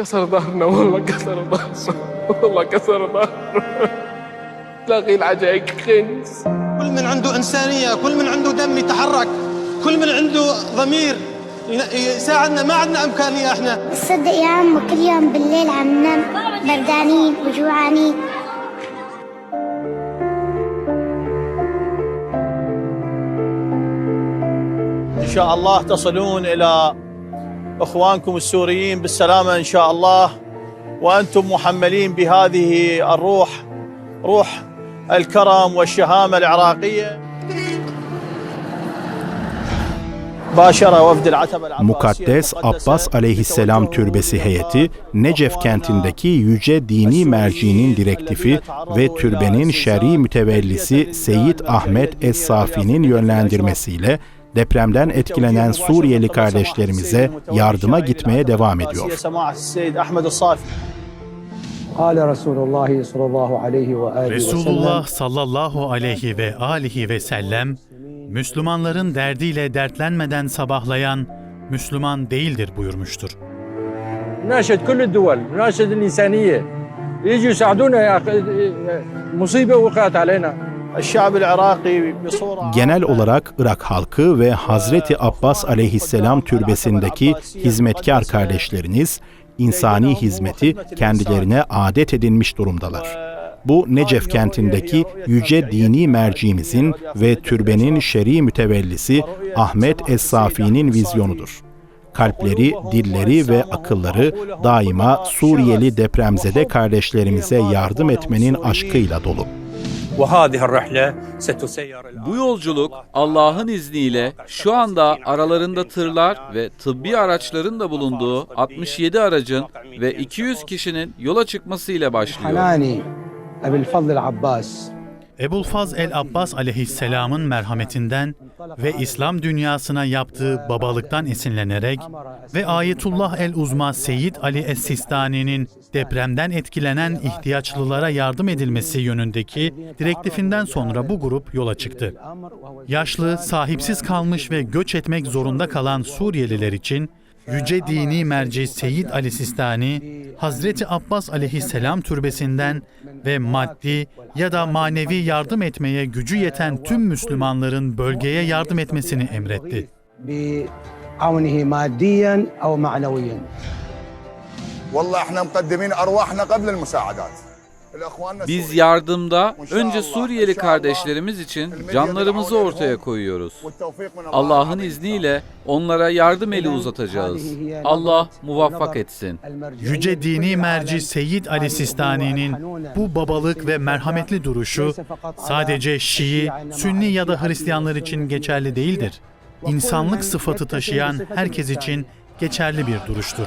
كسر ظهرنا والله كسر ظهرنا والله كسر ظهرنا. تلاقي العجايق خنس. كل من عنده إنسانية كل من عنده دم يتحرك كل من عنده ضمير يساعدنا ما عندنا إمكانية إحنا. تصدق يا عم كل يوم بالليل عم ننام بردانين وجوعانين. إن شاء الله تصلون إلى إخوانكم السوريين بالسلامة إن شاء الله وأنتم محملين بهذه الروح روح الكرم والشهامة العراقية باشر وفد العتبة العباسية Mukaddes Abbas aleyhisselam türbesi heyeti Necef kentindeki yüce dini mercinin direktifi ve türbenin şer'i mütevellisi Seyyid Ahmet Es-Safi'nin yönlendirmesiyle depremden etkilenen Suriyeli kardeşlerimize yardıma gitmeye devam ediyor. سماحة السيد أحمد الصافي قال رسول الله صلى الله عليه وآله Resulullah وسلم sallallahu aleyhi ve alihi ve sellem, Müslümanların derdiyle dertlenmeden sabahlayan Müslüman değildir buyurmuştur. ناشد كل الدول ناشد الإنسانية يجوا يساعدونا يا أخي مصيبة وقعت علينا الشعب العراقي بصورة Genel olarak Irak halkı ve Hazreti Abbas aleyhisselam türbesindeki hizmetkar kardeşleriniz insani hizmeti kendilerine adet edinmiş durumdalar. Bu Necef kentindeki yüce dini mercimizin ve türbenin şer'i mütevellisi Ahmet Es-Safi'nin vizyonudur. Kalpleri, dilleri ve akılları daima Suriyeli depremzede kardeşlerimize yardım etmenin aşkıyla dolu. Bu yolculuk Allah'ın izniyle şu anda aralarında tırlar ve tıbbi araçların da bulunduğu 67 aracın ve 200 kişinin yola çıkmasıyla başlıyor. Ebu'l-Faz el-Abbas aleyhisselamın merhametinden ve İslam dünyasına yaptığı babalıktan esinlenerek ve Ayetullah el-Uzma Seyyid Ali Es-Sistani'nin depremden etkilenen ihtiyaçlılara yardım edilmesi yönündeki direktifinden sonra bu grup yola çıktı. Yaşlı, sahipsiz kalmış ve göç etmek zorunda kalan Suriyeliler için Yüce Dini Merci Seyyid Ali Sistani, Hazreti Abbas aleyhisselam türbesinden ve maddi ya da manevi yardım etmeye gücü yeten tüm Müslümanların bölgeye yardım etmesini emretti. بعونه ماديا أو معنويا والله احنا مقدمين ارواحنا قبل المساعدات الاخوان Biz yardımda önce Suriyeli kardeşlerimiz için canlarımızı ortaya koyuyoruz. Allah'ın izniyle onlara yardım eli uzatacağız. Allah muvaffak etsin. Yüce Dini Merci Seyyid Ali Sistani'nin bu babalık ve merhametli duruşu sadece Şii, Sünni ya da Hristiyanlar için geçerli değildir. İnsanlık sıfatı taşıyan herkes için geçerli bir duruştur.